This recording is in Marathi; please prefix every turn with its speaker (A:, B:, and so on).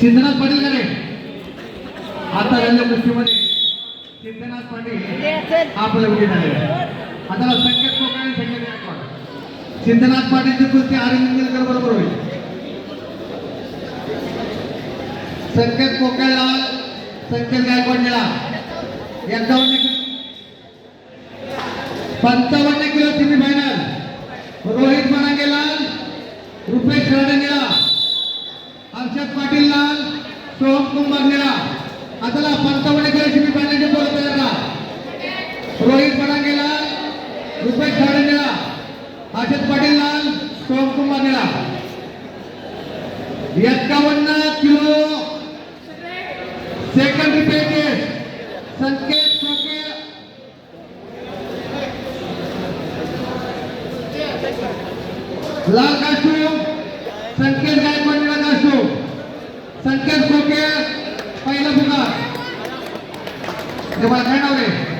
A: सिद्धनाथ पाटील का रे? आता झालेल्या कुस्तीमध्ये सिद्धनाथ पाटील आपलं विजय झाले आता संकेत कोकाळे आणि संकेत गायकवाड सिद्धनाथ पाटीलची कुस्ती अरविंद निलकर बरोबर होईल. संकेत कोकाळला संकेत गायकवाड निळा एक्कावन्न किलो पंचावन्न kilo semi final Rohit Manange लाल रुपेश खराडे निळा हर्षद पाटील लाल सोहम कुंभार निळा आता पंचावन्न किलो सेमी तयार रोहित मनांगे लाल रुपेश खराडे निळा हर्षद पाटील लाल सोहम कुंभार निळा एक्कावन्न किलो सेकंड रिपेटेड संकेत लाल कास्टूम संकेत संकेत कोके पहिला पुकार ते मला